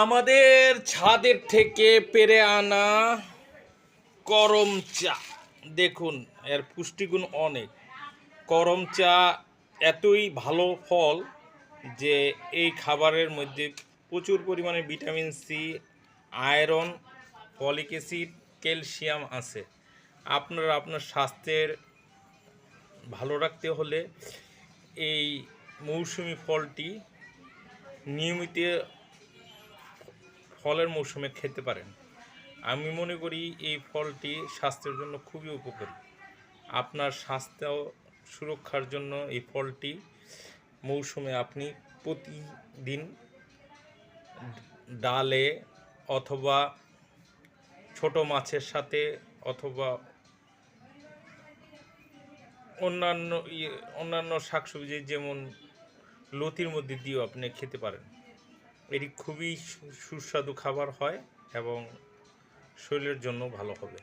আমাদের ছাদের থেকে পেরে আনা করম চা। দেখুন, এর পুষ্টিগুণ অনেক। করম চা এতই ভালো ফল যে এই খাবারের মধ্যে প্রচুর পরিমাণে vitamin C iron, folic acid, calcium আছে। আপনারা, আপনার স্বাস্থ্যের ভালো রাখতে হলে এই মৌসুমি ফলটি নিয়মিত ফলের মৌসুমে খেতে পারেন। আমি মনে করি এই ফলটি স্বাস্থ্যের জন্য খুবই উপকারী। আপনার স্বাস্থ্য সুরক্ষার জন্য এই ফলটি মৌসুমে আপনি প্রতিদিন ডালে অথবা ছোট মাছের সাথে অথবা অন্যান্য ইয়ে অন্যান্য শাকসবজি যেমন লতির মধ্যে দিয়েও আপনি খেতে পারেন। এটি খুবই সুস্বাদু খাবার হয় এবং শরীরের জন্য ভালো হবে।